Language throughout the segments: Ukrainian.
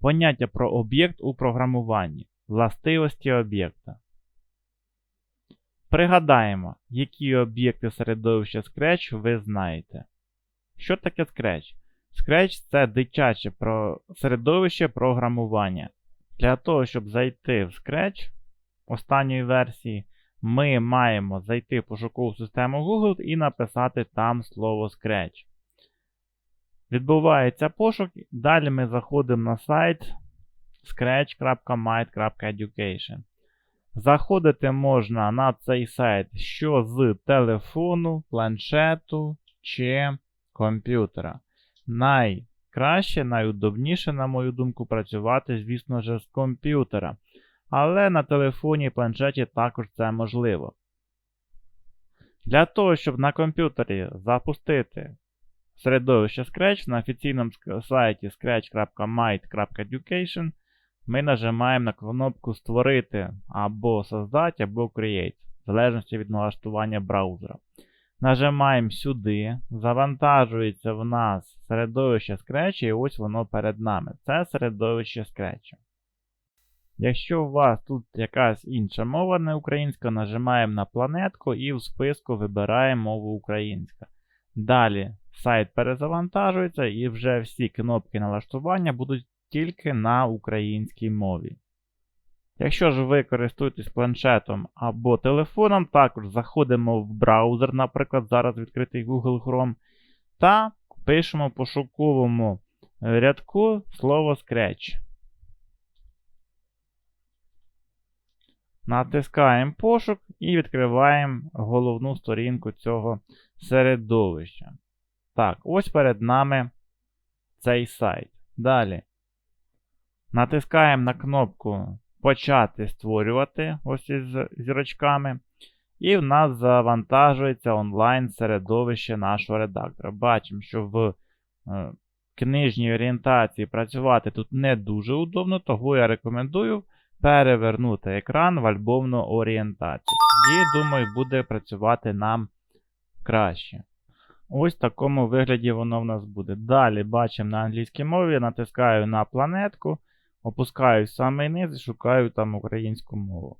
Поняття про об'єкт у програмуванні. Властивості об'єкта. Пригадаємо, які об'єкти середовища Scratch ви знаєте. Що таке Scratch? Scratch це дитяче середовище програмування. Для того, щоб зайти в Scratch останньої версії, ми маємо зайти в пошукову систему Google і написати там слово Scratch. Відбувається пошук, далі ми заходимо на сайт scratch.might.education. Заходити можна на цей сайт що з телефону, планшету чи комп'ютера. Найкраще, найудобніше, на мою думку, працювати, звісно ж, з комп'ютера. Але на телефоні і планшеті також це можливо. Для того, щоб на комп'ютері запустити середовище Scratch на офіційному сайті scratch.might.education ми нажимаємо на кнопку Створити або Создати, або Create, в залежності від налаштування браузера. Нажимаємо сюди, завантажується в нас середовище Scratch, і ось воно перед нами. Це середовище Scratch. Якщо у вас тут якась інша мова не українська, нажимаємо на планетку і в списку вибираємо мову українська. Далі сайт перезавантажується і вже всі кнопки налаштування будуть тільки на українській мові. Якщо ж ви користуєтесь планшетом або телефоном, також заходимо в браузер, наприклад, зараз відкритий Google Chrome, та пишемо в пошуковому рядку слово Scratch. Натискаємо пошук і відкриваємо головну сторінку цього середовища. Так, ось перед нами цей сайт. Далі. Натискаємо на кнопку Почати створювати ось із зірочками. І в нас завантажується онлайн середовище нашого редактора. Бачимо, що в е, книжній орієнтації працювати тут не дуже удобно, того я рекомендую перевернути екран в альбомну орієнтацію. І, думаю, буде працювати нам краще. Ось в такому вигляді воно в нас буде. Далі бачимо на англійській мові, натискаю на планетку, опускаю в самий низ і шукаю там українську мову.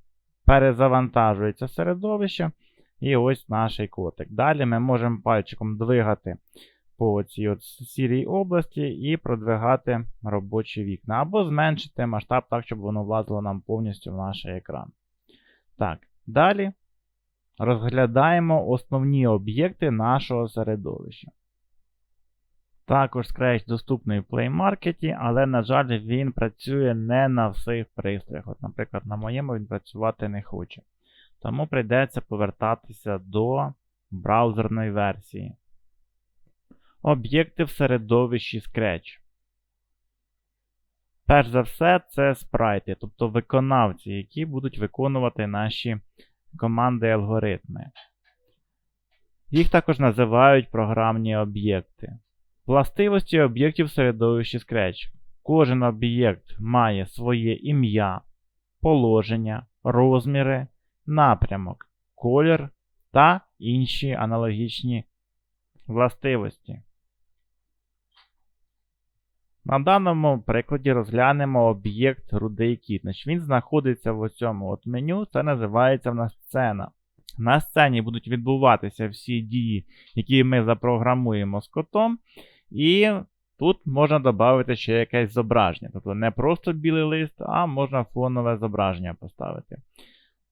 Перезавантажується середовище. І ось наш котик. Далі ми можемо пальчиком двигати по цій от сірій області і продвигати робочі вікна. Або зменшити масштаб так, щоб воно влазило нам повністю в наш екран. Так, далі розглядаємо основні об'єкти нашого середовища. Також Scratch доступний в Play Market, але, на жаль, він працює не на всіх пристроях. От, Наприклад, на моєму він працювати не хоче. Тому прийдеться повертатися до браузерної версії. Об'єкти в середовищі Scratch. Перш за все, це спрайти, тобто виконавці, які будуть виконувати наші команди алгоритми. Їх також називають програмні об'єкти. Властивості об'єктів середовищі Scratch. Кожен об'єкт має своє ім'я, положення, розміри, напрямок, колір та інші аналогічні властивості. На даному прикладі розглянемо об'єкт рудий кіт. Він знаходиться в цьому от меню, це називається в нас сцена. На сцені будуть відбуватися всі дії, які ми запрограмуємо з котом. І тут можна додати ще якесь зображення. Тобто не просто білий лист, а можна фонове зображення поставити.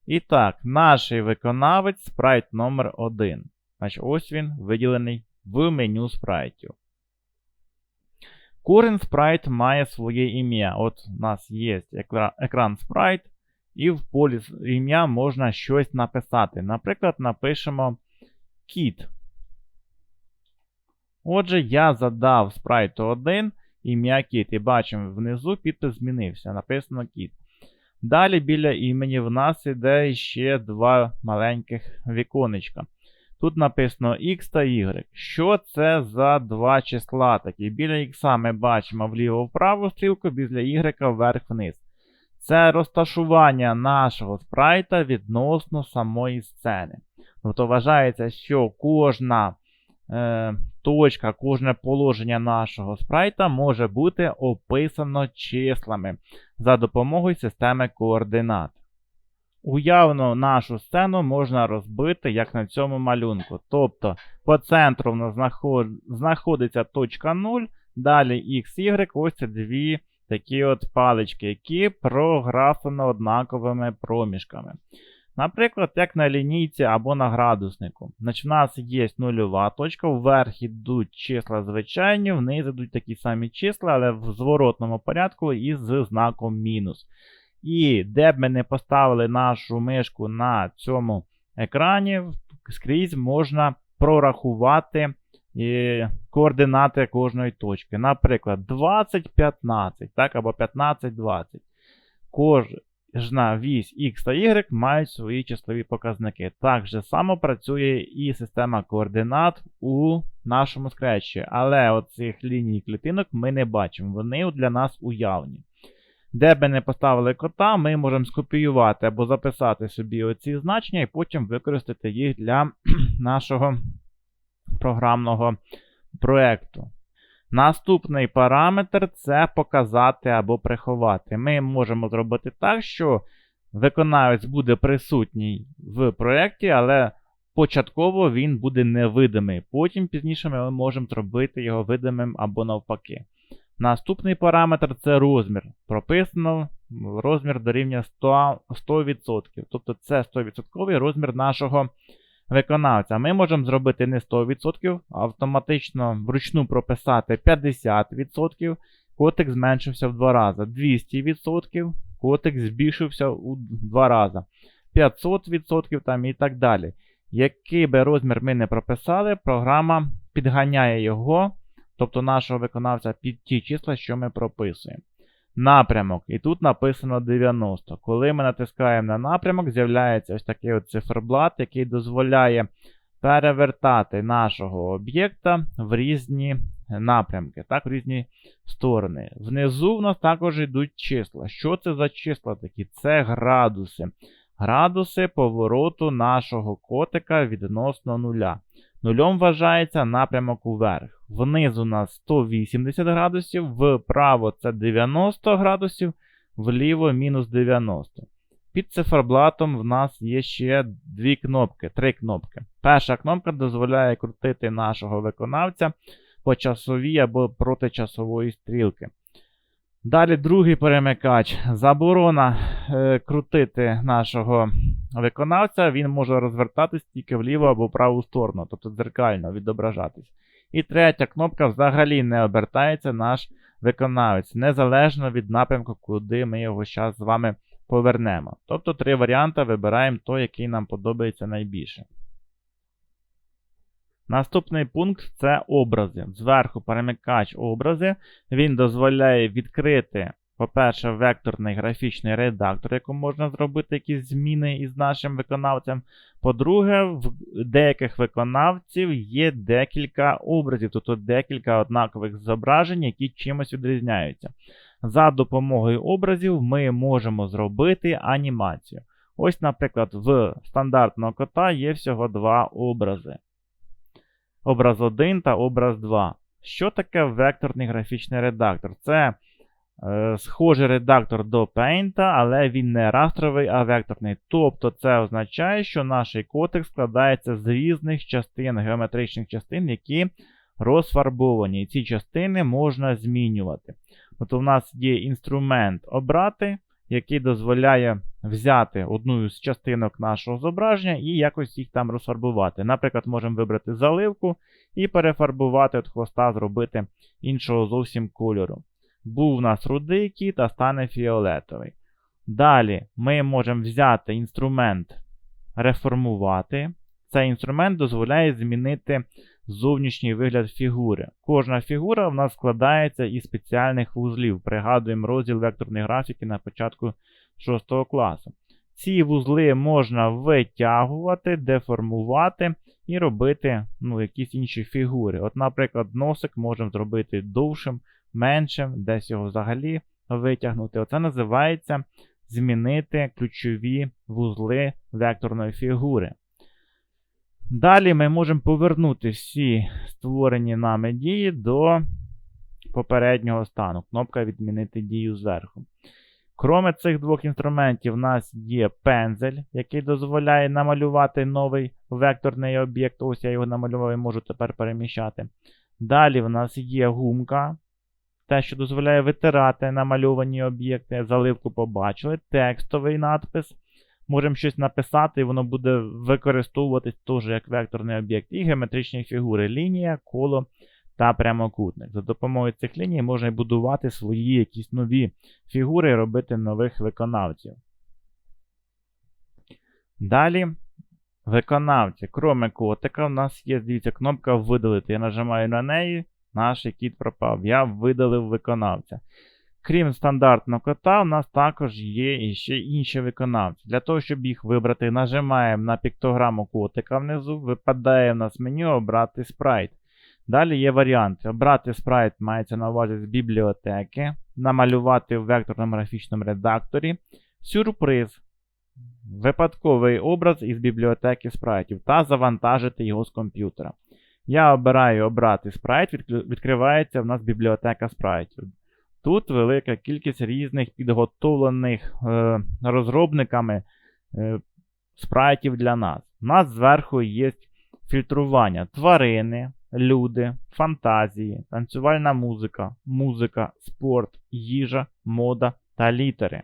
І так, наш виконавець спрайт номер 1 Значить, Ось він виділений в меню спрайтів. Кожен спрайт має своє ім'я. От у нас є екран спрайт, і в полі ім'я можна щось написати. Наприклад, напишемо кіт. Отже, я задав спрайту 1 ім'я кіт. І бачимо, внизу підпис змінився. Написано кіт. Далі біля імені в нас іде ще два маленьких віконечка. Тут написано X та Y. Що це за два числа такі? Біля X ми бачимо вліво-вправо стрілку, біля Y вверх-вниз. Це розташування нашого спрайта відносно самої сцени. Тобто вважається, що кожна е, точка, кожне положення нашого спрайта може бути описано числами за допомогою системи координат. Уявно нашу сцену можна розбити, як на цьому малюнку. Тобто по центру в нас знаход... знаходиться точка 0, далі x, y, ось це дві такі от палички, які прографлено однаковими проміжками. Наприклад, як на лінійці або на градуснику. Значить, У нас є нульова точка, вверх йдуть числа звичайні, вниз йдуть такі самі числа, але в зворотному порядку і з знаком мінус. І де б ми не поставили нашу мишку на цьому екрані, скрізь можна прорахувати і координати кожної точки. Наприклад, 20-15, так, або 15-20. Кожна вісь X та Y мають свої числові показники. Так же само працює і система координат у нашому скретчі. Але оцих ліній клітинок ми не бачимо. Вони для нас уявні. Де би не поставили кота, ми можемо скопіювати або записати собі оці значення і потім використати їх для нашого програмного проєкту. Наступний параметр це показати або приховати. Ми можемо зробити так, що виконавець буде присутній в проєкті, але початково він буде невидимий. Потім пізніше ми можемо зробити його видимим або навпаки. Наступний параметр це розмір. Прописано розмір дорівнює 100%. 100%. Тобто це 100% розмір нашого виконавця. Ми можемо зробити не 100%, автоматично вручну прописати 50%. Котик зменшився в 2 рази. 200%, котик збільшився у 2 рази. 500% там і так далі. Який би розмір ми не прописали, програма підганяє його тобто нашого виконавця під ті числа, що ми прописуємо. Напрямок. І тут написано 90. Коли ми натискаємо на напрямок, з'являється ось такий от циферблат, який дозволяє перевертати нашого об'єкта в різні напрямки, так, в різні сторони. Внизу в нас також йдуть числа. Що це за числа такі? Це градуси. Градуси повороту нашого котика відносно нуля. Нульом вважається напрямок уверх. Вниз у нас 180 градусів, вправо це 90 градусів, вліво мінус 90. Під циферблатом в нас є ще дві кнопки, три кнопки. Перша кнопка дозволяє крутити нашого виконавця по часовій або проти часової стрілки. Далі другий перемикач. Заборона е, крутити нашого виконавця, він може розвертатись тільки вліву або в праву сторону, тобто дзеркально відображатись. І третя кнопка взагалі не обертається наш виконавець, незалежно від напрямку, куди ми його зараз з вами повернемо. Тобто три варіанти вибираємо той, який нам подобається найбільше. Наступний пункт це образи. Зверху перемикач образи. Він дозволяє відкрити, по-перше, векторний графічний редактор, якому можна зробити якісь зміни із нашим виконавцем. По-друге, в деяких виконавців є декілька образів, тобто декілька однакових зображень, які чимось відрізняються. За допомогою образів ми можемо зробити анімацію. Ось, наприклад, в стандартного кота є всього два образи образ 1 та образ 2. Що таке векторний графічний редактор? Це е, схожий редактор до Paint, але він не растровий, а векторний. Тобто це означає, що наш котик складається з різних частин, геометричних частин, які розфарбовані. І ці частини можна змінювати. Тобто, в нас є інструмент обрати який дозволяє взяти одну з частинок нашого зображення і якось їх там розфарбувати. Наприклад, можемо вибрати заливку і перефарбувати від хвоста, зробити іншого зовсім кольору. Був у нас рудий кіт, а стане фіолетовий. Далі ми можемо взяти інструмент реформувати. Цей інструмент дозволяє змінити зовнішній вигляд фігури. Кожна фігура в нас складається із спеціальних вузлів. Пригадуємо розділ векторної графіки на початку 6 класу. Ці вузли можна витягувати, деформувати і робити ну, якісь інші фігури. От, Наприклад, носик можемо зробити довшим, меншим, десь його взагалі витягнути. Оце називається змінити ключові вузли векторної фігури. Далі ми можемо повернути всі створені нами дії до попереднього стану. Кнопка відмінити дію зверху. Кроме цих двох інструментів, у нас є пензель, який дозволяє намалювати новий векторний об'єкт. Ось я його намалював і можу тепер переміщати. Далі в нас є гумка, те, що дозволяє витирати намальовані об'єкти. Заливку побачили, текстовий надпис. Можемо щось написати, і воно буде використовуватись теж як векторний об'єкт. І геометричні фігури лінія, коло та прямокутник. За допомогою цих ліній можна будувати свої якісь нові фігури і робити нових виконавців. Далі, виконавці. Кроме котика, у нас є, дивіться, кнопка видалити. Я нажимаю на неї, наш кіт пропав. Я видалив виконавця. Крім стандартного кота, у нас також є ще інші виконавці. Для того, щоб їх вибрати, нажимаємо на піктограму котика внизу, випадає в нас меню обрати спрайт. Далі є варіанти. Обрати спрайт мається на увазі з бібліотеки, намалювати в векторному графічному редакторі. Сюрприз. Випадковий образ із бібліотеки спрайтів та завантажити його з комп'ютера. Я обираю обрати спрайт, відкривається в нас бібліотека спрайтів. Тут велика кількість різних підготовлених е, розробниками е, спрайтів для нас. У нас зверху є фільтрування тварини, люди, фантазії, танцювальна музика, музика, спорт, їжа, мода та літери.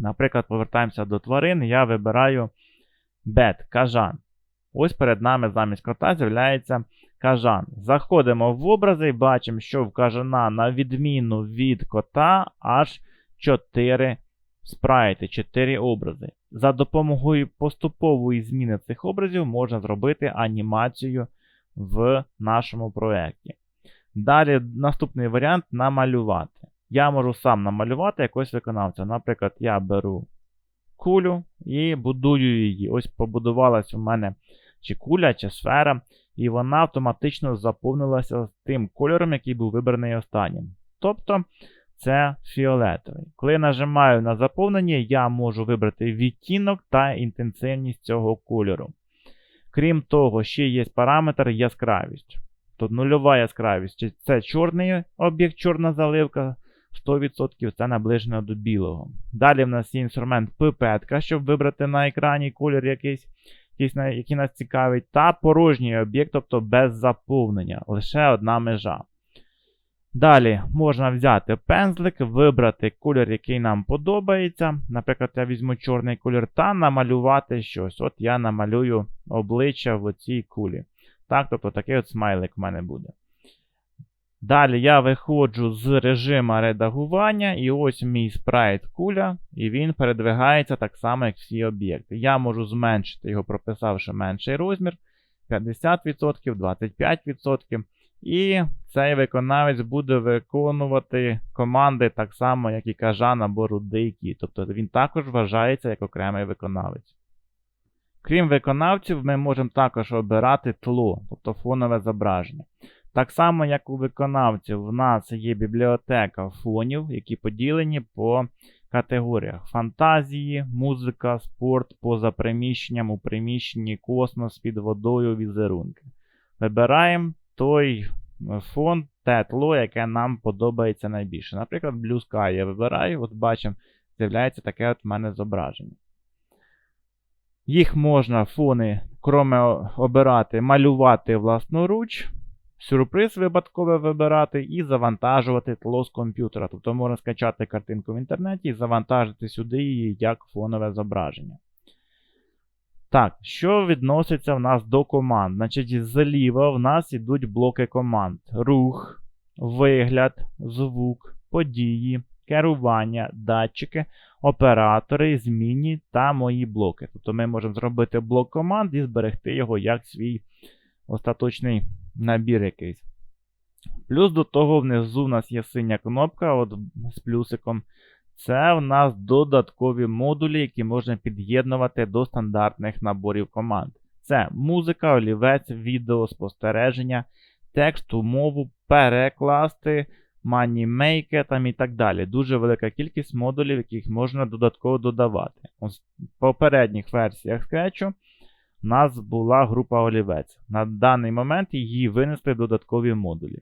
Наприклад, повертаємося до тварин, я вибираю бет, кажан. Ось перед нами замість кота з'являється кажан. Заходимо в образи і бачимо, що в кажана, на відміну від кота, аж 4 спрайти, 4 образи. За допомогою поступової зміни цих образів можна зробити анімацію в нашому проєкті. Далі наступний варіант намалювати. Я можу сам намалювати якогось виконавця. Наприклад, я беру кулю і будую її. Ось побудувалась у мене чи куля, чи сфера, і вона автоматично заповнилася тим кольором, який був вибраний останнім. Тобто це фіолетовий. Коли я нажимаю на заповнення, я можу вибрати відтінок та інтенсивність цього кольору. Крім того, ще є параметр яскравість. Тут нульова яскравість. Це чорний об'єкт, чорна заливка. 100% це наближено до білого. Далі в нас є інструмент пипетка, щоб вибрати на екрані колір якийсь, який нас цікавить. Та порожній об'єкт, тобто без заповнення. Лише одна межа. Далі можна взяти пензлик, вибрати колір, який нам подобається. Наприклад, я візьму чорний колір та намалювати щось. От я намалюю обличчя в цій кулі. Так, тобто такий от смайлик в мене буде. Далі я виходжу з режиму редагування, і ось мій спрайт куля, і він передвигається так само, як всі об'єкти. Я можу зменшити його, прописавши менший розмір 50%, 25%. І цей виконавець буде виконувати команди так само, як і кажан або рудий Тобто він також вважається як окремий виконавець. Крім виконавців, ми можемо також обирати тло, тобто фонове зображення. Так само, як у виконавців, в нас є бібліотека фонів, які поділені по категоріях: фантазії, музика, спорт, поза приміщенням, у приміщенні космос під водою, візерунки. Вибираємо той фон, те тло, яке нам подобається найбільше. Наприклад, Blue Sky я вибираю, от бачимо, з'являється таке от в мене зображення. Їх можна фони, кроме обирати, малювати власноруч, сюрприз випадково вибирати і завантажувати тло з комп'ютера. Тобто можна скачати картинку в інтернеті і завантажити сюди її як фонове зображення. Так, що відноситься в нас до команд? Значить, зліва в нас йдуть блоки команд: рух, вигляд, звук, події, керування, датчики, оператори, змінні та мої блоки. Тобто ми можемо зробити блок команд і зберегти його як свій остаточний набір якийсь. Плюс до того внизу в нас є синя кнопка от з плюсиком. Це в нас додаткові модулі, які можна під'єднувати до стандартних наборів команд. Це музика, олівець, відео, спостереження, текст, умову, перекласти, манімейки там і так далі. Дуже велика кількість модулів, яких можна додатково додавати. Ось В попередніх версіях скетчу у нас була група олівець. На даний момент її винесли додаткові модулі.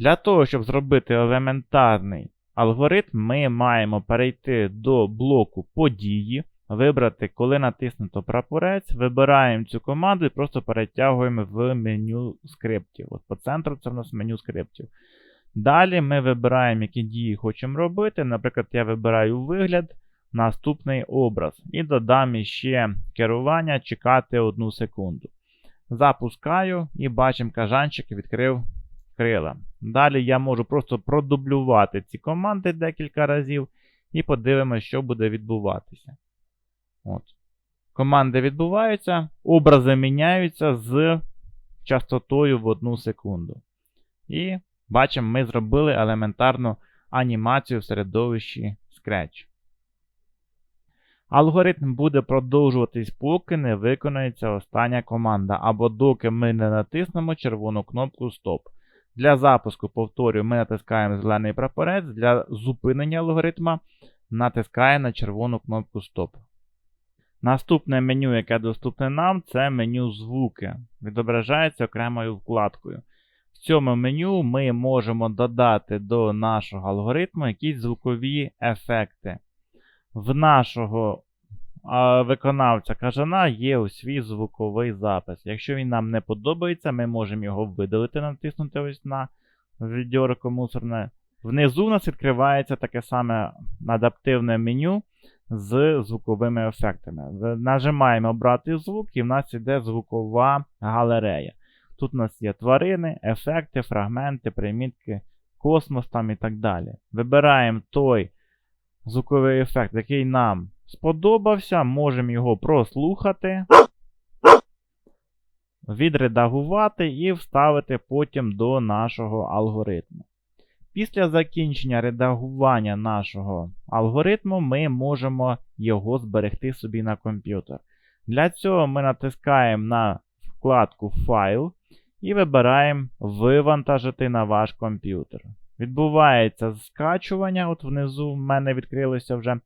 Для того, щоб зробити елементарний алгоритм, ми маємо перейти до блоку події, вибрати, коли натиснуто прапорець, вибираємо цю команду і просто перетягуємо в меню скриптів. От по центру це в нас меню скриптів. Далі ми вибираємо, які дії хочемо робити. Наприклад, я вибираю вигляд, наступний образ. І додам іще керування чекати одну секунду. Запускаю і бачимо, кажанчик відкрив крила. Далі я можу просто продублювати ці команди декілька разів і подивимося, що буде відбуватися. От. Команди відбуваються, образи міняються з частотою в 1 секунду. І бачимо, ми зробили елементарну анімацію в середовищі Scratch. Алгоритм буде продовжуватись, поки не виконається остання команда, або доки ми не натиснемо червону кнопку Стоп. Для запуску, повторюю, ми натискаємо зелений прапорець. Для зупинення алгоритма натискаємо на червону кнопку Стоп. Наступне меню, яке доступне нам, це меню звуки. Відображається окремою вкладкою. В цьому меню ми можемо додати до нашого алгоритму якісь звукові ефекти. В нашого виконавця кажана є ось свій звуковий запис. Якщо він нам не подобається, ми можемо його видалити, натиснути ось на відьорико мусорне. Внизу у нас відкривається таке саме адаптивне меню з звуковими ефектами. Нажимаємо обрати звук, і в нас іде звукова галерея. Тут у нас є тварини, ефекти, фрагменти, примітки, космос там і так далі. Вибираємо той звуковий ефект, який нам сподобався, можемо його прослухати, відредагувати і вставити потім до нашого алгоритму. Після закінчення редагування нашого алгоритму ми можемо його зберегти собі на комп'ютер. Для цього ми натискаємо на вкладку Файл і вибираємо Вивантажити на ваш комп'ютер. Відбувається скачування. От внизу в мене відкрилося вже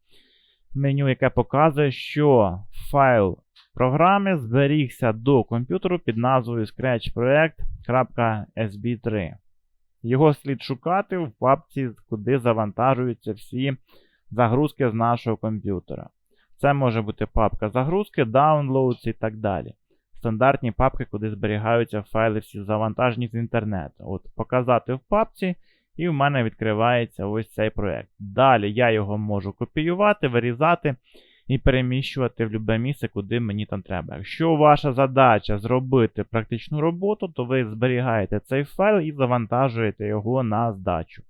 меню, яке показує, що файл програми зберігся до комп'ютеру під назвою scratchproject.sb3. Його слід шукати в папці, куди завантажуються всі загрузки з нашого комп'ютера. Це може бути папка загрузки, Downloads і так далі. Стандартні папки, куди зберігаються файли всі завантажені з інтернету. От Показати в папці, і в мене відкривається ось цей проєкт. Далі я його можу копіювати, вирізати і переміщувати в будь-яке місце, куди мені там треба. Якщо ваша задача зробити практичну роботу, то ви зберігаєте цей файл і завантажуєте його на здачу.